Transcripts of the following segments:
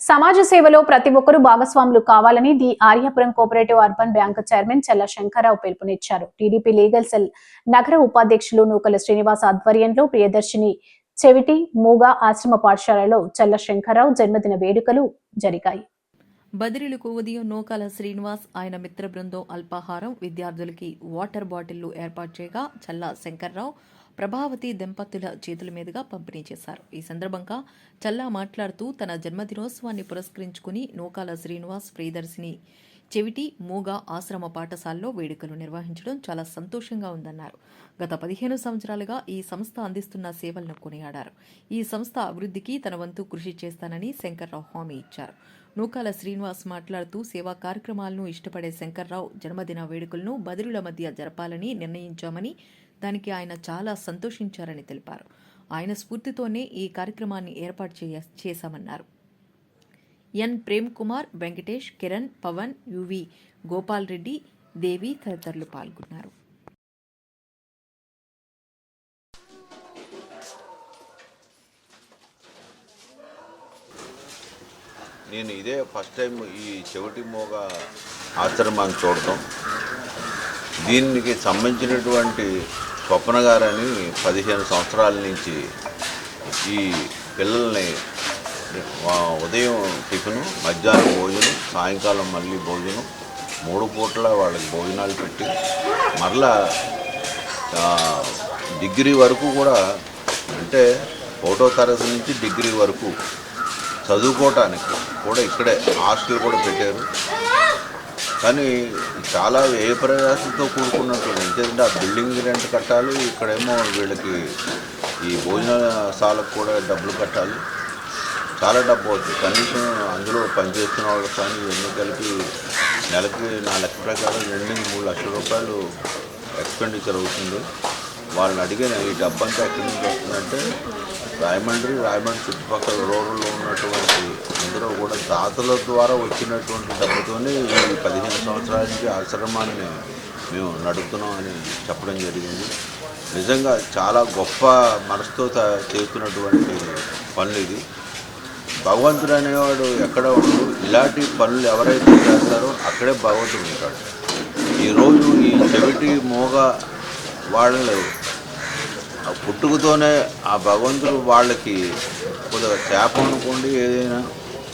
సమాజ సేవలో ప్రతి ఒక్కరూ భాగస్వాములు కావాలని the Aryapuram cooperative urban bank chairman Challa Shankararao పిలుపునిచ్చారు. టీడీపీ లీగల్ సెల్ నగర ఉపాధ్యక్షులు నూకల శ్రీనివాస్ ఆధ్వర్యంలో ప్రియదర్శిని చెవిటి మూగ ఆశ్రమ పాఠశాలలో చల్ల శంకరరావు జన్మదిన వేడుకలు జరిగాయి. బదిలీలకు ఉదయం నూకాల శ్రీనివాస్ ఆయన మిత్ర బృందం అల్పాహారం విద్యార్థులకి వాటర్ బాటిళ్ళు ఏర్పాటు చేయగా చల్లా శంకర్రావు ప్రభావతి దంపతుల చేతుల మీదుగా పంపిణీ చేశారు. ఈ సందర్భంగా చల్లా మాట్లాడుతూ తన జన్మదినోత్సవాన్ని పురస్కరించుకుని నూకాల శ్రీనివాస్ ప్రియదర్శిని చెవిటి మూగ ఆశ్రమ పాఠశాలలో వేడుకలు నిర్వహించడం చాలా సంతోషంగా ఉందన్నారు. గత పదిహేను సంవత్సరాలుగా ఈ సంస్థ అందిస్తున్న సేవలను కొనియాడారు. ఈ సంస్థ అభివృద్ధికి తన వంతు కృషి చేస్తానని శంకర్రావు హామీ ఇచ్చారు. నూకాల శ్రీనివాస్ మాట్లాడుతూ సేవా కార్యక్రమాలను ఇష్టపడే శంకర్రావు జన్మదిన వేడుకలను బదిలుల మధ్య జరపాలని నిర్ణయించామని దానికి ఆయన చాలా సంతోషించారని తెలిపారు. ఆయన స్ఫూర్తితోనే ఈ కార్యక్రమాన్ని ఏర్పాటు చేయ చేశామన్నారు. ఎన్. ప్రేమ్ కుమార్ వెంకటేష్ కిరణ్ పవన్ యువి గోపాల్ రెడ్డి దేవి తదితరులు పాల్గొన్నారు. నేను ఇదే ఫస్ట్ టైం ఈ చెవిటి మోగ ఆశ్రమాన్ని చూడటం దీనికి సంబంధించినటువంటి స్వప్న గారని పదిహేను సంవత్సరాల నుంచి ఈ పిల్లల్ని ఉదయం టిఫిన్ మధ్యాహ్నం భోజనం సాయంకాలం మళ్ళీ భోజనం మూడు పూట్ల వాళ్ళకి భోజనాలు పెట్టి మరలా డిగ్రీ వరకు కూడా అంటే ఒకటో తరగతి నుంచి డిగ్రీ వరకు చదువుకోవటానికి కూడా ఇక్కడే హాస్టల్ కూడా పెట్టారు. కానీ చాలా ఏ ప్రయాసంతో కూడుకున్నట్టు ఎందుకంటే ఆ బిల్డింగ్ రెంట్ కట్టాలి ఇక్కడేమో వీళ్ళకి ఈ భోజనశాలకు కూడా డబ్బులు కట్టాలి. చాలా డబ్బు అవుతుంది కనీసం అందులో పనిచేస్తున్న వాళ్ళకి కానీ ఎన్ని కలిపి నెలకి నా లెక్క ప్రకారం రెండు నుంచి మూడు లక్షల రూపాయలు ఎక్స్పెండిచర్ అవుతుంది. వాళ్ళని అడిగిన ఈ డబ్బంతా ఎక్కడి నుంచి వస్తుందంటే రాయమండ్రి రాయమండ్రి చుట్టుపక్కల రూరల్లో ఉన్నటువంటి అందరూ కూడా దాతల ద్వారా వచ్చినటువంటి డబ్బుతోనే ఈ పదిహేను సంవత్సరాల నుంచి ఆశ్రమాన్ని మేము నడుపుతున్నాం అని చెప్పడం జరిగింది. నిజంగా చాలా గొప్ప మనసుతో చేస్తున్నటువంటి పనులు ఇది. భగవంతుడు అనేవాడు ఎక్కడ ఉండడు. ఇలాంటి పనులు ఎవరైతే చేస్తారో అక్కడే భగవంతుడు ఉంటాడు. ఈరోజు ఈ చెవిటి మోగ వాళ్ళు పుట్టుకతోనే ఆ భగవంతుడు వాళ్ళకి కొద్దిగా శాపం అనుకోండి ఏదైనా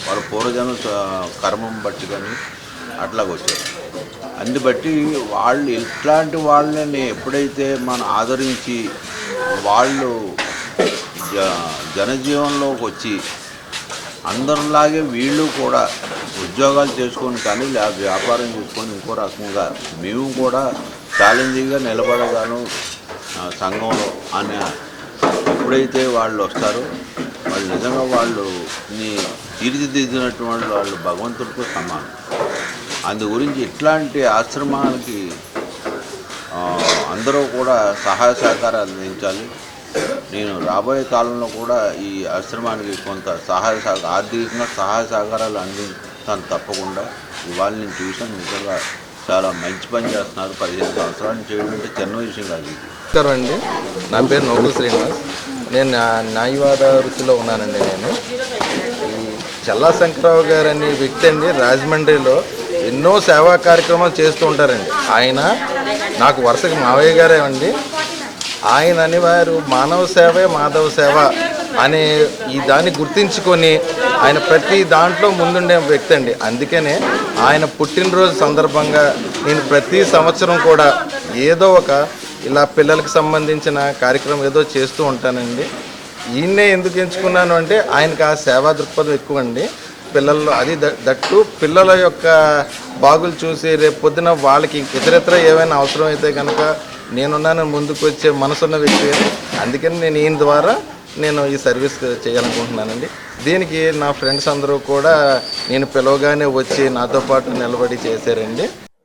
వాళ్ళ పూర్వజన్మ కర్మం బట్టి కానీ అట్లాగొచ్చారు. వచ్చారు బట్టి వాళ్ళు ఇట్లాంటి వాళ్ళని ఎప్పుడైతే మనం ఆదరించి వాళ్ళు జ జనజీవనంలోకి వచ్చి అందరిలాగే వీళ్ళు కూడా ఉద్యోగాలు చేసుకొని కానీ వ్యాపారం చేసుకొని ఇంకో రకంగా మేము కూడా ఛాలెంజింగ్గా నిలబడగాను సంఘంలో అనే ఎప్పుడైతే వాళ్ళు వస్తారో వాళ్ళు నిజంగా వాళ్ళు నీ తీర్చిదిద్దినటువంటి వాళ్ళు భగవంతుడితో సమానం. అందు గురించి ఇట్లాంటి ఆశ్రమానికి అందరూ కూడా సహాయ సహకారాలు అందించాలి. నేను రాబోయే కాలంలో కూడా ఈ ఆశ్రమానికి కొంత సహాయ సహ ఆర్థికంగా సహాయ సహకారాలు అందించాను తప్పకుండా. ఇవాళ నేను చూశాను నిజంగా చాలా మంచి పని చేస్తున్నారు. పదిహేను సంవత్సరాలు చేయడం అంటే చిన్న విషయం కాదు ఇది. నమస్కారం అండి నా పేరు నోకుల శ్రీనివాస్. నేను న్యాయవాద వృత్తిలో ఉన్నానండి నేను. ఈ చల్లా శంకరరావు గారు అనే వ్యక్తి అండి. రాజమండ్రిలో ఎన్నో సేవా కార్యక్రమాలు చేస్తూ ఉంటారండి. ఆయన నాకు వరుసగా మావయ్య గారే అండి. ఆయన అనేవారు మానవ సేవే మాధవ సేవ అనే ఈ దాన్ని గుర్తించుకొని ఆయన ప్రతి దాంట్లో ముందుండే వ్యక్తి అండి. అందుకనే ఆయన పుట్టినరోజు సందర్భంగా నేను ప్రతి సంవత్సరం కూడా ఏదో ఒక ఇలా పిల్లలకు సంబంధించిన కార్యక్రమం ఏదో చేస్తూ ఉంటానండి. ఈయన్నే ఎందుకు ఎంచుకున్నాను అంటే ఆయనకు ఆ సేవా దృక్పథం ఎక్కువ అండి పిల్లల్లో అది దట్టు పిల్లల యొక్క బాగులు చూసి రేపు పొద్దున వాళ్ళకి ఇతరత్ర ఏమైనా అవసరం అయితే కనుక నేనున్నాను ముందుకు వచ్చే మనసున్న వ్యక్తి. అందుకని నేను ఈయన ద్వారా నేను ఈ సర్వీస్ చేయాలనుకుంటున్నానండి. దీనికి నా ఫ్రెండ్స్ అందరూ కూడా నేను పిలవగానే వచ్చి నాతో పాటు నిలబడి చేశారండి.